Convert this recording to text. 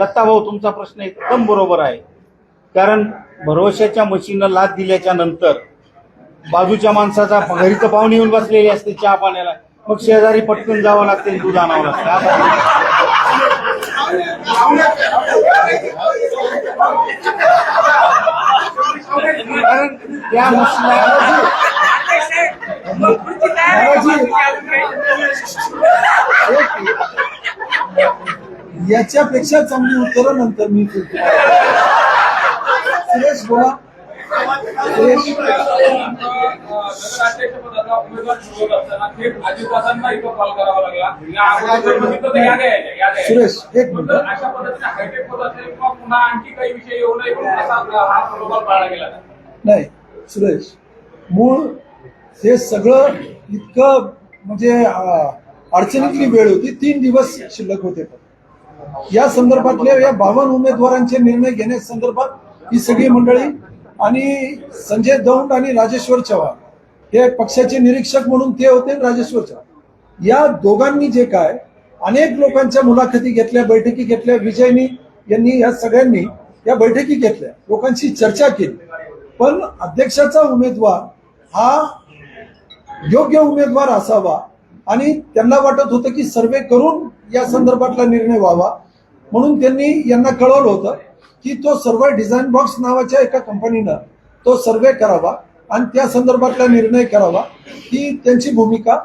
दत्ताभाऊ तुमचा प्रश्न एकदम बरोबर आहे. कारण भरोशाच्या मशीनं लाच दिल्याच्या नंतर बाजूच्या माणसाचा घरी तर पाहुणे येऊन बसलेली असते चहा पाण्याला. मग शेजारी पटकन जावं लागते दूध आणावं लागतं. कारण त्या याच्यापेक्षा चांगली उत्तरं नंतर मी सुरेश बोला. सुरेश. एक मिनिट. नाही सुरेश. मूळ हे सगळं इतकं म्हणजे अडचणीतली वेळ होती. तीन दिवस शिल्लक होते या संदर्भातल्या या बावन उमेदवारांचे निर्णय घेण्यासंदर्भात ही सगळी मंडळी आणि संजय दौंड आणि राजेश्वर चव्हाण हे पक्षाचे निरीक्षक म्हणून ते होते राजेश्वर चव्हाण. या दोघांनी जे काय अनेक लोकांच्या मुलाखती घेतल्या बैठकी घेतल्या. विजयनी यांनी या सगळ्यांनी या बैठकी घेतल्या. लोकांशी चर्चा केली. पण अध्यक्षाचा उमेदवार हा योग्य उमेदवार असावा आणि त्यांना वाटत होतं की सर्वे करून या संदर्भातला निर्णय व्हावा. म्हणून त्यांनी यांना कळवलं होतं की तो सर्व डिझाईन बॉक्स नावाच्या एका कंपनीनं तो सर्वे करावा आणि त्या संदर्भातला निर्णय करावा. ही त्यांची भूमिका.